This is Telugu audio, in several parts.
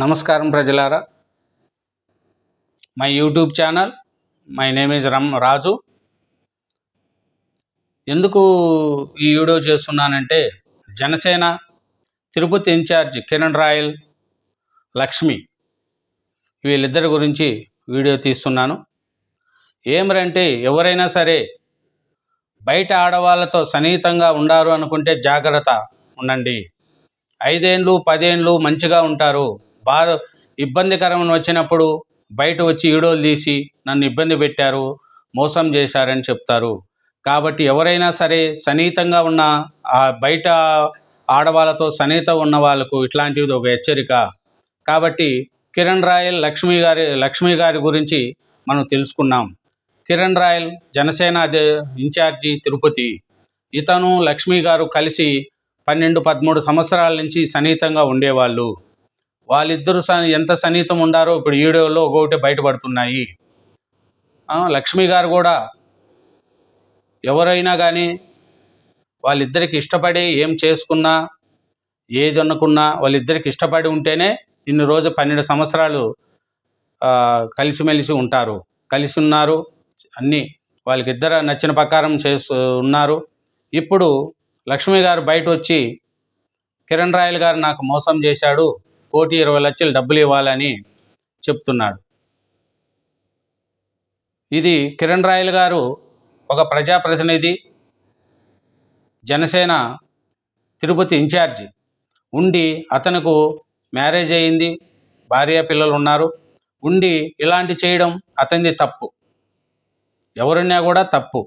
నమస్కారం ప్రజలారా. My YouTube channel my name is Ram Raju. ఎందుకు ఈ వీడియో చేస్తున్నానంటే జనసేన తిరుపతి ఇన్ఛార్జ్ కిరణ్ రాయల్ లక్ష్మి వీళ్ళిద్దరి గురించి వీడియో తీస్తున్నాను. ఏమరంటే ఎవరైనా సరే బయట ఆడవాళ్ళతో సన్నిహితంగా ఉండారు అనుకుంటే జాగ్రత్త ఉండండి. ఐదేండ్లు పదేండ్లు మంచిగా ఉంటారు. బాధ ఇబ్బందికరం వచ్చినప్పుడు బయట వచ్చి ఈడోలు తీసి నన్ను ఇబ్బంది పెట్టారు మోసం చేశారని చెప్తారు. కాబట్టి ఎవరైనా సరే సన్నిహితంగా ఉన్న ఆ బయట ఆడవాళ్ళతో సన్నిహిత ఉన్న వాళ్ళకు ఇట్లాంటిది ఒక హెచ్చరిక. కాబట్టి కిరణ్ రాయల్ లక్ష్మి గారి లక్ష్మి గారి గురించి మనం తెలుసుకున్నాం. కిరణ్ రాయల్ జనసేన ఇన్ఛార్జి తిరుపతి. ఇతను లక్ష్మి గారు కలిసి పన్నెండు పదమూడు సంవత్సరాల నుంచి సన్నిహితంగా ఉండేవాళ్ళు. వాళ్ళిద్దరు స- ఎంత సన్నిహితం ఉండారో ఇప్పుడు వీడియోలో ఒక్కొక్కటి బయటపడుతున్నాయి. లక్ష్మి గారు కూడా ఎవరైనా కానీ వాళ్ళిద్దరికి ఇష్టపడి ఏం చేసుకున్నా ఏది అనుకున్నా వాళ్ళిద్దరికి ఇష్టపడి ఉంటేనే ఇన్ని రోజు పన్నెండు సంవత్సరాలు కలిసిమెలిసి ఉంటారు. కలిసి ఉన్నారు అన్నీ వాళ్ళకి ఇద్దరు నచ్చిన ప్రకారం చేస్తూ ఉన్నారు. ఇప్పుడు లక్ష్మి గారు బయట వచ్చి కిరణ్ రాయల్ గారు నాకు మోసం చేశాడు కోటి ఇరవై లక్షలు డబ్బులు ఇవ్వాలని చెప్తున్నాడు. ఇది కిరణ్ రాయల్ గారు ఒక ప్రజాప్రతినిధి జనసేన తిరుపతి ఇన్ఛార్జి. ఉండి అతనుకు మ్యారేజ్ అయింది భార్య పిల్లలు ఉన్నారు. ఉండి ఇలాంటి చేయడం అతనిది తప్పు. ఎవరున్నా కూడా తప్పు.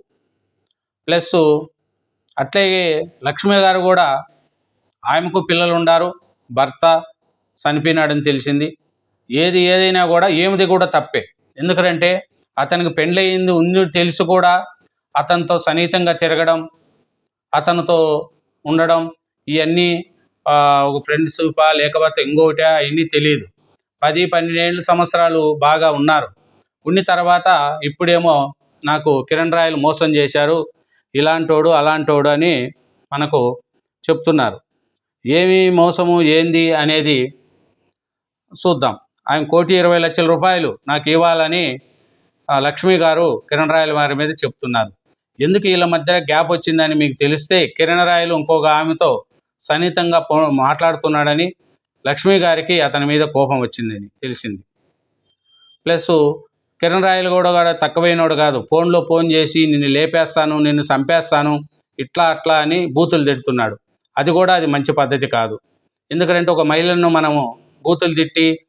ప్లస్ అట్లాగే లక్ష్మి గారు కూడా ఆమెకు పిల్లలు ఉన్నారు భర్త చనిపోయినాడని తెలిసింది. ఏది ఏదైనా కూడా ఏమిది కూడా తప్పే. ఎందుకంటే అతనికి పెండ్లయింది ఉంది తెలిసి కూడా అతనితో సన్నిహితంగా తిరగడం అతనితో ఉండడం ఇవన్నీ ఒక ఒక ఫ్రెండ్షిపా లేకపోతే ఇంకొకటి అవన్నీ తెలియదు. పది పన్నెండేళ్ళు సంవత్సరాలు బాగా ఉన్నారు. ఉన్న తర్వాత ఇప్పుడేమో నాకు కిరణ్ రాయలు మోసం చేశారు ఇలాంటోడు అలాంటోడు అని మనకు చెప్తున్నారు. ఏమి మోసము ఏంది అనేది చూద్దాం. ఆయన కోటి ఇరవై లక్షల రూపాయలు నాకు ఇవ్వాలని లక్ష్మి గారు కిరణ్ రాయల వారి మీద చెప్తున్నారు. ఎందుకు వీళ్ళ మధ్య గ్యాప్ వచ్చిందని మీకు తెలిస్తే కిరణ్ రాయలు ఇంకొక ఆమెతో సన్నిహితంగా మాట్లాడుతున్నాడని లక్ష్మి గారికి అతని మీద కోపం వచ్చిందని తెలిసింది. ప్లస్ కిరణ్ రాయలు కూడా కూడా తక్కువైనోడు కాదు. ఫోన్లో ఫోన్ చేసి నిన్ను లేపేస్తాను నిన్ను చంపేస్తాను ఇట్లా అట్లా అని బూతులు తిడుతున్నాడు. అది కూడా అది మంచి పద్ధతి కాదు. ఎందుకంటే ఒక మహిళను మనము బూతులు తిట్టి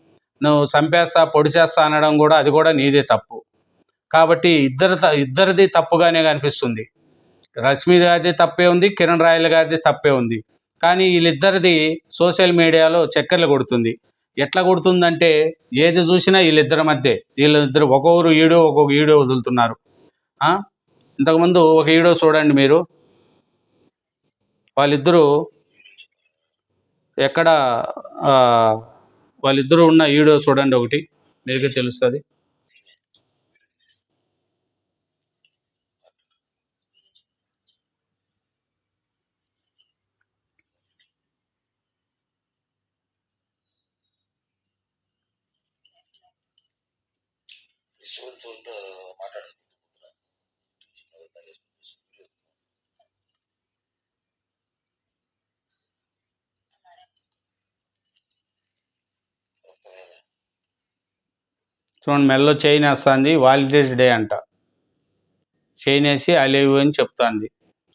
నువ్వు చంపేస్తా పొడి చేస్తా అనడం కూడా అది కూడా నీదే తప్పు. కాబట్టి ఇద్దరు త- ఇద్దరిది తప్పుగానే కనిపిస్తుంది. రష్మి గారిది తప్పే ఉంది కిరణ్ రాయల్ గారిది తప్పే ఉంది. కానీ వీళ్ళిద్దరిది సోషల్ మీడియాలో చక్కర్లు కొడుతుంది. ఎట్లా కొడుతుందంటే ఏది చూసినా వీళ్ళిద్దరి మధ్య. వీళ్ళిద్దరు ఒక్కొక్కరు వీడియో ఒక్కొక్క వీడియో వదులుతున్నారు. ఇంతకుముందు ఒక వీడియో చూడండి మీరు. వాళ్ళిద్దరూ ఎక్కడ వాళ్ళిద్దరూ ఉన్న వీడియో చూడండి ఒకటి మీరుగా తెలుస్తుంది. మాట్లాడుతుంది చూడండి మెల్లో చైన్ వేస్తుంది వాలిడేస్ డే అంట. చైన్ వేసి ఐ అని చెప్తుంది.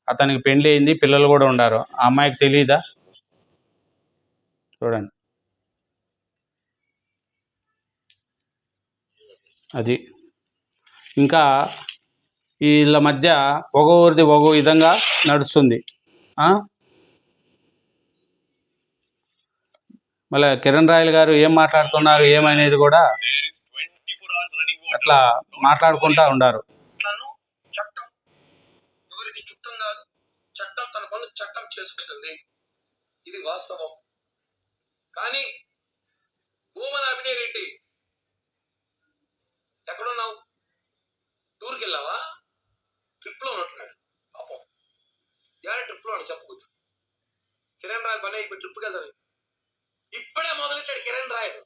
అతనికి పెళ్ళి అయింది పిల్లలు కూడా ఉండారు. ఆ అమ్మాయికి తెలియదా చూడండి. అది. ఇంకా వీళ్ళ మధ్య ఒక్కొక్కరిది ఒక్కో విధంగా నడుస్తుంది. మళ్ళీ కిరణ్ రాయల్ గారు ఏం మాట్లాడుతున్నారు ఏమనేది కూడా అట్లా మాట్లాడుకుంటా ఉండారు. చట్టం ఎవరికి చుట్టం కాదు చట్టం తన పనులు చట్టం చేసుకుంటుంది. ఇది వాస్తవం. కానీ భూమన అభినయ రెడ్డి ఎక్కడున్నావు? టూర్కి వెళ్ళావా ట్రిప్లో ఉన్నట్టున్నాడు. పాపం. ఏడా ట్రిప్లో చెప్పకూడదు. కిరణ్ రాయల్ పని అయిపోయి ట్రిప్కి వెళ్తాడు. ఇప్పుడే మొదలెట్టాడు కిరణ్ రాయల్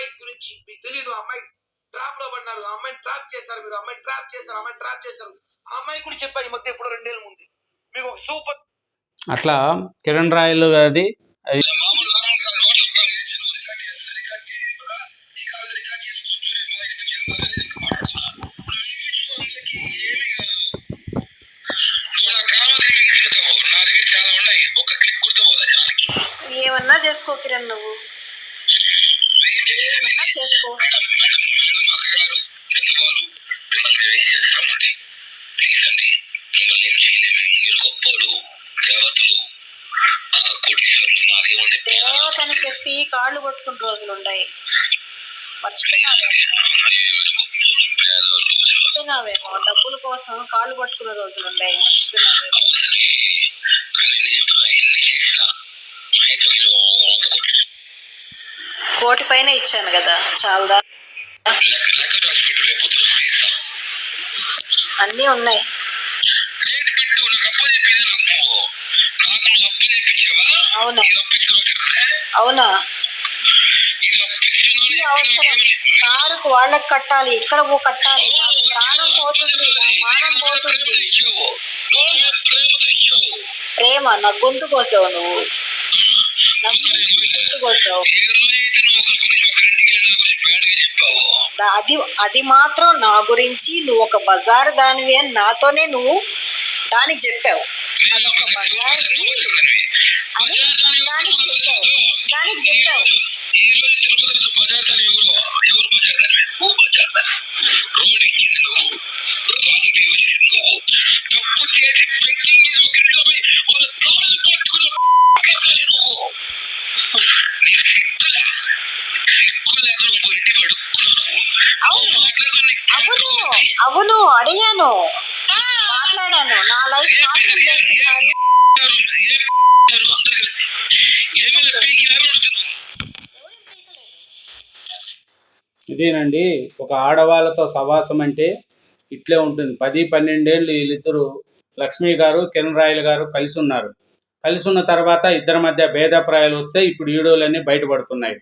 అమ్మాయి గురించి మీకు తెలియదు ఆ అమ్మాయి ట్రాప్లో పడినారు ఆ అమ్మాయిని ట్రాప్ చేశారు మీరు ఆ అమ్మాయిని ట్రాప్ చేశారు ఆ అమ్మాయిని ట్రాప్ చేశారు. ఆ అమ్మాయి కూడా చెప్పాను ఈ మధ్య ఇప్పుడు రెండేళ్ళ ముందు. మీకు ఒక సూపర్ అట్లా కిరణ్ రాయలు గారిది అది ఏమన్నా చేసుకో కిరణ్ నువ్వు ఏం చేసేది ఏమన్నా చేసుకో మేడం మేడం మేడం అక్కగారు పెద్దవాళ్ళు మిమ్మల్ని మేము ఏం చేస్తామండి? ప్లీజ్ అండి మిమ్మల్ని ఏం చేయలేము మీరు గొప్పలు దేవతలు ఆ కోటీశ్వరులు మాదేముంది దేవతని చెప్పి కాళ్ళు కొట్టుకున్న రోజులు ఉన్నాయి. మర్చిపోయినావేమో. డబ్బుల కోసం కాళ్ళు పట్టుకున్న రోజులు ఉన్నాయి. మర్చిపోయినావేమో. కోటి పైన ఇచ్చాను కదా. చాలదా లెక్క లెక్క రాసి పెట్టు లేకపోతే వస్తే ఇస్తాం అన్నీ ఉన్నాయి రేటు పెట్టు నాకు అప్ప చెప్పింది నాకు నువ్వు నాకు నువ్వు అప్పు చెప్పించావా? అవునా? కారుకు వాళ్ళకి కట్టాలి. ఇక్కడ కట్టాలి. ప్రాణం పోతుంది. మానం పోతుంది. ప్రేమ నా గొంతు కోసావు నువ్వు. గొంతు కోసావు. అది అది మాత్రం నా గురించి నువ్వు ఒక బజార్ దానివి అని నాతోనే నువ్వు దానికి చెప్పావు. అదొక బజార్ది అని దానికి చెప్పావు. దానికి చెప్పావు. లైఫ్ నాశనం చేస్తున్నారు. ఇదేనండి ఒక ఆడవాళ్ళతో సవాసం అంటే ఇట్లే ఉంటుంది. పది పన్నెండేళ్ళు వీళ్ళిద్దరు లక్ష్మి గారు కిరణ్ రాయలు గారు కలిసి ఉన్నారు. కలిసి ఉన్న తర్వాత ఇద్దరి మధ్య భేదాభిప్రాయాలు వస్తే ఇప్పుడు వీడియోలన్నీ బయటపడుతున్నాయి.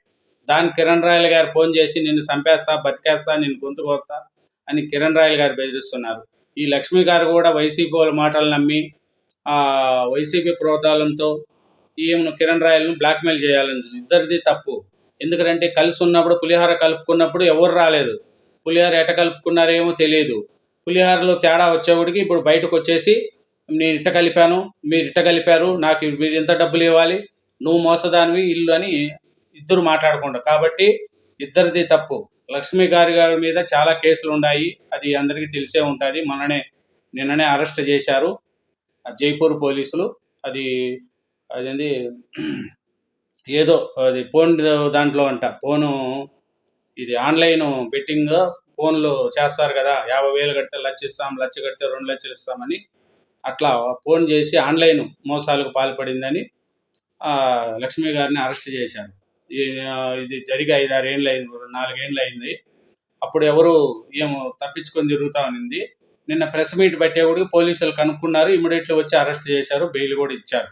దాని కిరణ్ రాయలు గారు ఫోన్ చేసి నిన్ను చంపేస్తా బతికేస్తా నిన్ను గొంతుకు వస్తా అని కిరణ్ రాయలు గారు బెదిరిస్తున్నారు. ఈ లక్ష్మి గారు కూడా వైసీపీ వాళ్ళ మాటలు నమ్మి ఆ వైసీపీ ప్రోద్బలంతో ఈమెను కిరణ్ రాయలను బ్లాక్మెయిల్ చేయాలని ఇద్దరిది తప్పు. ఎందుకంటే కలిసి ఉన్నప్పుడు పులిహార కలుపుకున్నప్పుడు ఎవరు రాలేదు. పులిహార ఎట కలుపుకున్నారేమో తెలియదు. పులిహారలో తేడా వచ్చేవాడికి ఇప్పుడు బయటకు వచ్చేసి నేను ఇట్ట కలిపాను మీరు ఇట్ట కలిపారు నాకు మీరు ఇంత డబ్బులు ఇవ్వాలి నువ్వు మోసదానివి ఇల్లు అని ఇద్దరు మాట్లాడుకుంటారు. కాబట్టి ఇద్దరిది తప్పు. లక్ష్మి గారి గారి మీద చాలా కేసులు ఉన్నాయి అది అందరికీ తెలిసే ఉంటుంది. మొన్ననే నిన్ననే అరెస్ట్ చేశారు. జైపూర్ పోలీసులు. అది అదేంది? ఏదో అది ఫోన్ దాంట్లో అంట. ఫోను ఇది ఆన్లైన్ బెట్టింగ్ ఫోన్లు చేస్తారు కదా. యాభై వేలు కడితే లక్ష ఇస్తాం లక్ష కడితే రెండు లక్షలు ఇస్తామని. అట్లా ఫోన్ చేసి ఆన్లైన్ మోసాలకు పాల్పడిందని లక్ష్మి గారిని అరెస్ట్ చేశారు. ఇది జరిగి ఐదు ఆరు అయింది నాలుగేళ్ళు అయింది అప్పుడు ఎవరు ఏమో తప్పించుకొని తిరుగుతా ఉన్నింది నిన్న ప్రెస్ మీట్ పెట్టేవాడికి పోలీసులు కనుక్కున్నారు ఇమీడియట్లీ వచ్చి అరెస్ట్ చేశారు బెయిల్ కూడా ఇచ్చారు.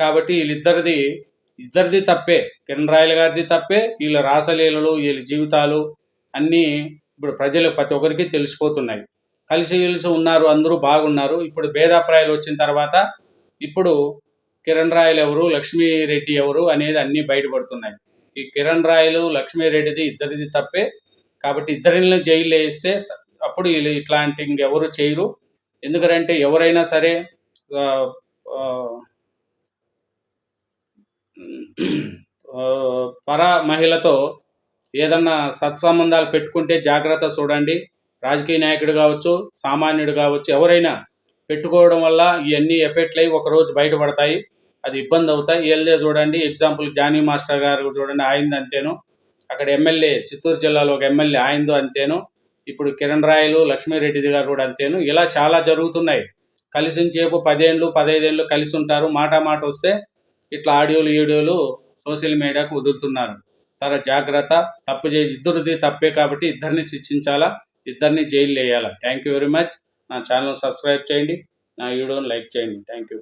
కాబట్టి వీళ్ళిద్దరిది ఇద్దరిది తప్పే. కిరణ్ రాయల గారిది తప్పే వీళ్ళ రాసలీలలు వీళ్ళ జీవితాలు అన్నీ ఇప్పుడు ప్రజలు ప్రతి ఒక్కరికి తెలిసిపోతున్నాయి. కలిసి కలిసి ఉన్నారు అందరూ బాగున్నారు. ఇప్పుడు భేదాప్రాయాలు వచ్చిన తర్వాత ఇప్పుడు కిరణ్ రాయలు ఎవరు లక్ష్మీరెడ్డి ఎవరు అనేది అన్నీ బయటపడుతున్నాయి. ఈ కిరణ్ రాయలు లక్ష్మీరెడ్డిది ఇద్దరిది తప్పే. కాబట్టి ఇద్దరిని జైలు వేస్తే అప్పుడు ఇట్లాంటి ఇంకెవరు చేయరు. ఎందుకంటే ఎవరైనా సరే పర మహిళతో ఏదన్నా సత్సంబంధాలు పెట్టుకుంటే జాగ్రత్త చూడండి. రాజకీయ నాయకుడు కావచ్చు సామాన్యుడు కావచ్చు ఎవరైనా పెట్టుకోవడం వల్ల ఇవన్నీ ఎఫెక్ట్లు అయ్యి ఒకరోజు బయటపడతాయి. అది ఇబ్బంది అవుతాయి. వీళ్ళదే చూడండి ఎగ్జాంపుల్ జానీ మాస్టర్ గారు చూడండి ఆయనది అంతేను. అక్కడ ఎమ్మెల్యే చిత్తూరు జిల్లాలో ఒక ఎమ్మెల్యే ఆయనదో అంతేను. ఇప్పుడు కిరణ్ రాయలు లక్ష్మీరెడ్డిది గారు కూడా అంతేను. ఇలా చాలా జరుగుతున్నాయి. కలిసి చేపు పదేళ్ళు పదైదేళ్ళు కలిసి ఉంటారు. మాట మాట వస్తే ఇట్లా ఆడియోలు వీడియోలు సోషల్ మీడియాకు వదులుతున్నారు. తర జాగ్రత్త తప్పు చేసి ఇద్దరిది తప్పే కాబట్టి ఇద్దరిని శిక్షించాలా ఇద్దరిని జైలు వేయాలా. Thank you very much. నా ఛానల్ సబ్స్క్రైబ్ చేయండి నా వీడియోని లైక్ చేయండి. Thank you.